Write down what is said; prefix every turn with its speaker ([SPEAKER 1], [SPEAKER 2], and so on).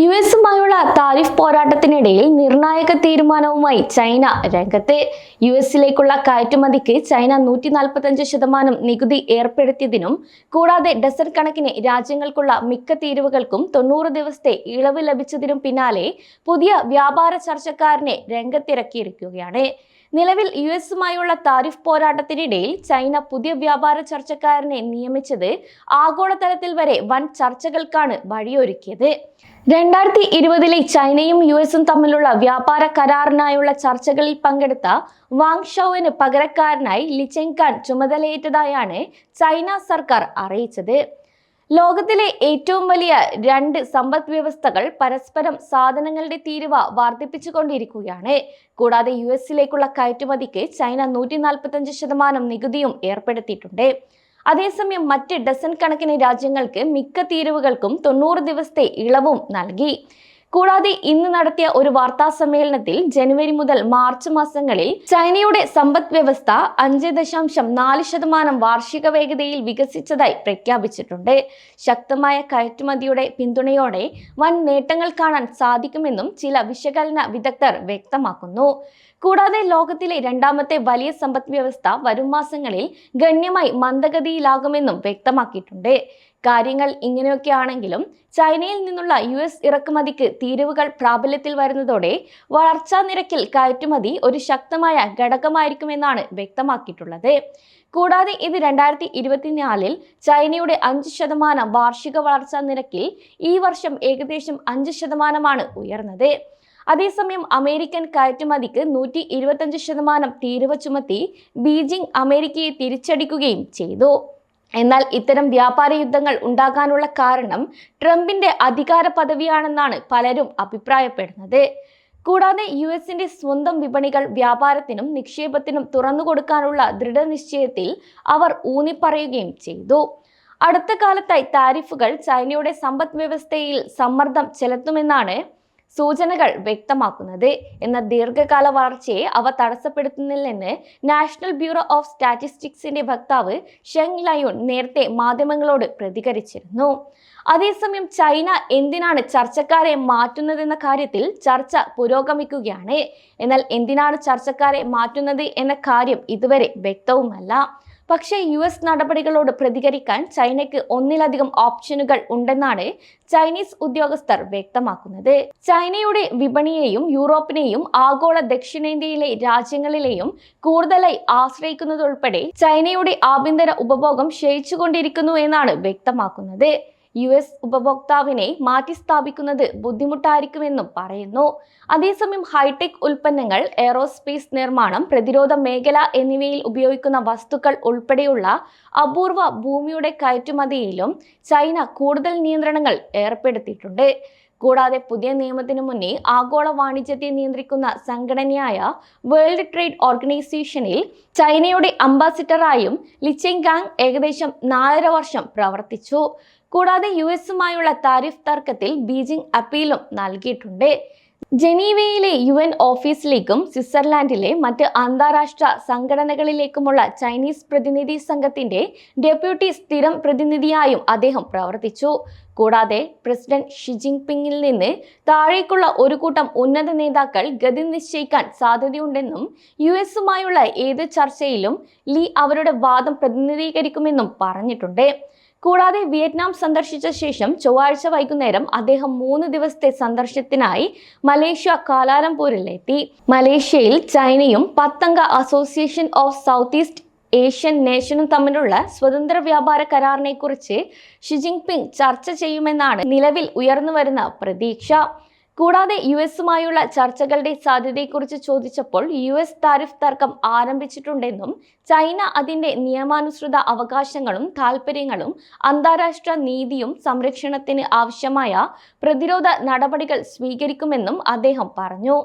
[SPEAKER 1] U എസുമായുള്ള tariff പോരാട്ടത്തിനിടയിൽ നിർണായക തീരുമാനവുമായി ചൈന രംഗത്തെ യു എസിലേക്കുള്ള കയറ്റുമതിക്ക് ചൈന നൂറ്റി നാൽപ്പത്തഞ്ച് ശതമാനം നികുതി ഏർപ്പെടുത്തിയതിനും കൂടാതെ ഡസൻ കണക്കിന് രാജ്യങ്ങൾക്കുള്ള മിക്ക തീരുവകൾക്കും തൊണ്ണൂറ് ദിവസത്തെ ഇളവ് ലഭിച്ചതിനും പിന്നാലെ പുതിയ വ്യാപാര ചർച്ചക്കാരനെ രംഗത്തിറക്കിയിരിക്കുകയാണ്. നിലവിൽ യു എസുമായുള്ള താരിഫ് പോരാട്ടത്തിനിടയിൽ ചൈന പുതിയ വ്യാപാര ചർച്ചക്കാരനെ നിയമിച്ചത് ആഗോളതലത്തിൽ വരെ വൻ ചർച്ചകൾക്കാണ് വഴിയൊരുക്കിയത്. രണ്ടായിരത്തി ഇരുപതിലെ ചൈനയും യു എസും തമ്മിലുള്ള വ്യാപാര കരാറിനായുള്ള ചർച്ചകളിൽ പങ്കെടുത്ത വാങ് ഷോവിന് പകരക്കാരനായി ലിചെങ് ഖാൻ ചുമതലയേറ്റതായാണ് ചൈന സർക്കാർ അറിയിച്ചത്. ലോകത്തിലെ ഏറ്റവും വലിയ രണ്ട് സമ്പദ് വ്യവസ്ഥകൾ പരസ്പരം സാധനങ്ങളുടെ തീരുവ വർദ്ധിപ്പിച്ചുകൊണ്ടിരിക്കുകയാണ്. കൂടാതെ യു എസിലേക്കുള്ള കയറ്റുമതിക്ക് ചൈന നൂറ്റി നാൽപ്പത്തഞ്ച് ശതമാനം നികുതിയും ഏർപ്പെടുത്തിയിട്ടുണ്ട്. അതേസമയം മറ്റ് ഡസൻ കണക്കിന് രാജ്യങ്ങൾക്ക് മിക്ക തീരുവകൾക്കും തൊണ്ണൂറ് ദിവസത്തെ ഇളവും നൽകി. കൂടാതെ ഇന്ന് നടത്തിയ ഒരു വാർത്താ സമ്മേളനത്തിൽ ജനുവരി മുതൽ മാർച്ച് മാസങ്ങളിൽ ചൈനയുടെ സമ്പദ് വ്യവസ്ഥ അഞ്ച് ദശാംശം നാല് ശതമാനം വാർഷിക വേഗതയിൽ വികസിച്ചതായി പ്രഖ്യാപിച്ചിട്ടുണ്ട്. ശക്തമായ കയറ്റുമതിയുടെ പിന്തുണയോടെ വൻ നേട്ടങ്ങൾ കാണാൻ സാധിക്കുമെന്നും ചില വിശകലന വിദഗ്ധർ വ്യക്തമാക്കുന്നു. കൂടാതെ ലോകത്തിലെ രണ്ടാമത്തെ വലിയ സമ്പദ് വ്യവസ്ഥ വരും മാസങ്ങളിൽ ഗണ്യമായി മന്ദഗതിയിലാകുമെന്നും വ്യക്തമാക്കിയിട്ടുണ്ട്. കാര്യങ്ങൾ ഇങ്ങനെയൊക്കെയാണെങ്കിലും ചൈനയിൽ നിന്നുള്ള യു എസ് ഇറക്കുമതിക്ക് തീരുവകൾ പ്രാബല്യത്തിൽ വരുന്നതോടെ വളർച്ചാ നിരക്കിൽ കയറ്റുമതി ഒരു ശക്തമായ ഘടകമായിരിക്കുമെന്നാണ് വ്യക്തമാക്കിയിട്ടുള്ളത്. കൂടാതെ ഇത് രണ്ടായിരത്തി ഇരുപത്തിനാലിൽ ചൈനയുടെ അഞ്ച് ശതമാനം വാർഷിക വളർച്ചാ നിരക്കിൽ ഈ വർഷം ഏകദേശം അഞ്ച് ശതമാനമാണ് ഉയർന്നത്. അതേസമയം അമേരിക്കൻ കയറ്റുമതിക്ക് നൂറ്റി ഇരുപത്തഞ്ച് ശതമാനം തീരുവ ചുമത്തി ബീജിംഗ് അമേരിക്കയെ തിരിച്ചടിക്കുകയും ചെയ്തു. എന്നാൽ ഇത്തരം വ്യാപാര യുദ്ധങ്ങൾ ഉണ്ടാകാനുള്ള കാരണം ട്രംപിന്റെ അധികാര പദവിയാണെന്നാണ് പലരും അഭിപ്രായപ്പെടുന്നത്. കൂടാതെ യു എസിന്റെ സ്വന്തം വിപണികൾ വ്യാപാരത്തിനും നിക്ഷേപത്തിനും തുറന്നു കൊടുക്കാനുള്ള ദൃഢനിശ്ചയത്തിൽ അവർ ഊന്നിപ്പറയുകയും ചെയ്തു. അടുത്ത കാലത്തായി താരിഫുകൾ ചൈനയുടെ സമ്പദ് വ്യവസ്ഥയിൽ സമ്മർദ്ദം ചെലുത്തുമെന്നാണ് സൂചനകൾ വ്യക്തമാക്കുന്നത്. എന്ന ദീർഘകാല വളർച്ചയെ അവ തടസ്സപ്പെടുത്തുന്നില്ലെന്ന് നാഷണൽ ബ്യൂറോ ഓഫ് സ്റ്റാറ്റിസ്റ്റിക്സിന്റെ വക്താവ് ഷെങ് ലയോൺ നേരത്തെ മാധ്യമങ്ങളോട് പ്രതികരിച്ചിരുന്നു. അതേസമയം ചൈന എന്തിനാണ് ചർച്ചക്കാരെ മാറ്റുന്നതെന്ന കാര്യത്തിൽ ചർച്ച പുരോഗമിക്കുകയാണ്. എന്നാൽ എന്തിനാണ് ചർച്ചക്കാരെ മാറ്റുന്നത് എന്ന കാര്യം ഇതുവരെ വ്യക്തവുമല്ല. പക്ഷേ യു എസ് നടപടികളോട് പ്രതികരിക്കാൻ ചൈനയ്ക്ക് ഒന്നിലധികം ഓപ്ഷനുകൾ ഉണ്ടെന്നാണ് ചൈനീസ് ഉദ്യോഗസ്ഥർ വ്യക്തമാക്കുന്നത്. ചൈനയുടെ വിപണിയെയും യൂറോപ്പിനെയും ആഗോള ദക്ഷിണേന്ത്യയിലെ രാജ്യങ്ങളിലെയും കൂടുതലായി ആശ്രയിക്കുന്നതുൾപ്പെടെ ചൈനയുടെ ആഭ്യന്തര ഉപഭോഗം ക്ഷയിച്ചുകൊണ്ടിരിക്കുന്നു എന്നാണ് വ്യക്തമാക്കുന്നത്. യു എസ് ഉപഭോക്താവിനെ മാറ്റിസ്ഥാപിക്കുന്നത് ബുദ്ധിമുട്ടായിരിക്കുമെന്നും പറയുന്നു. അതേസമയം ഹൈടെക് ഉൽപ്പന്നങ്ങൾ എയറോസ്പേസ് നിർമ്മാണം പ്രതിരോധ മേഖല എന്നിവയിൽ ഉപയോഗിക്കുന്ന വസ്തുക്കൾ ഉൾപ്പെടെയുള്ള അപൂർവ ഭൂമിയുടെ കയറ്റുമതിയിലും ചൈന കൂടുതൽ നിയന്ത്രണങ്ങൾ ഏർപ്പെടുത്തിയിട്ടുണ്ട്. കൂടാതെ പുതിയ നിയമത്തിനു മുന്നേ ആഗോള വാണിജ്യത്തെ നിയന്ത്രിക്കുന്ന സംഘടനയായ വേൾഡ് ട്രേഡ് ഓർഗനൈസേഷനിൽ ചൈനയുടെ അംബാസിഡറായും ലിച്ചെങ്കാങ് ഏകദേശം നാലര വർഷം പ്രവർത്തിച്ചു. കൂടാതെ യു എസുമായുള്ള താരിഫ് തർക്കത്തിൽ ബീജിംഗ് അപ്പീലും നൽകിയിട്ടുണ്ട്. ജനീവയിലെ യു എൻ ഓഫീസിലേക്കും സ്വിറ്റ്സർലാൻഡിലെ മറ്റ് അന്താരാഷ്ട്ര സംഘടനകളിലേക്കുമുള്ള ചൈനീസ് പ്രതിനിധി സംഘത്തിന്റെ ഡെപ്യൂട്ടി സ്ഥിരം പ്രതിനിധിയായും അദ്ദേഹം പ്രവർത്തിച്ചു. കൂടാതെ പ്രസിഡന്റ് ഷി ജിൻപിങ്ങിൽ നിന്ന് താഴേക്കുള്ള ഒരു കൂട്ടം ഉന്നത നേതാക്കൾ ഗതി നിശ്ചയിക്കാൻ സാധ്യതയുണ്ടെന്നും യു എസുമായുള്ള ഏത് ചർച്ചയിലും ലീ അവരുടെ വാദം പ്രതിനിധീകരിക്കുമെന്നും പറഞ്ഞിട്ടുണ്ട്. കൂടാതെ വിയറ്റ്നാം സന്ദർശിച്ച ശേഷം ചൊവ്വാഴ്ച വൈകുന്നേരം അദ്ദേഹം മൂന്ന് ദിവസത്തെ സന്ദർശനത്തിനായി മലേഷ്യ കാലാലംപൂരിലെത്തി. മലേഷ്യയിൽ ചൈനയും പത്തംഗ association of south east Asian നേഷനും തമ്മിലുള്ള സ്വതന്ത്ര വ്യാപാര കരാറിനെക്കുറിച്ച് ഷി ജിൻപിങ് ചർച്ച ചെയ്യുമെന്നാണ് നിലവിൽ ഉയർന്നുവരുന്ന പ്രതീക്ഷ. കൂടാതെ യു എസുമായുള്ള ചർച്ചകളുടെ സാധ്യതയെക്കുറിച്ച് ചോദിച്ചപ്പോൾ യു എസ് താരിഫ് തർക്കം ആരംഭിച്ചിട്ടുണ്ടെന്നും ചൈന അതിന്റെ നിയമാനുസൃത അവകാശങ്ങളും താൽപ്പര്യങ്ങളും അന്താരാഷ്ട്ര നീതിയും സംരക്ഷണത്തിന് ആവശ്യമായ പ്രതിരോധ നടപടികൾ സ്വീകരിക്കുമെന്നും അദ്ദേഹം പറഞ്ഞു.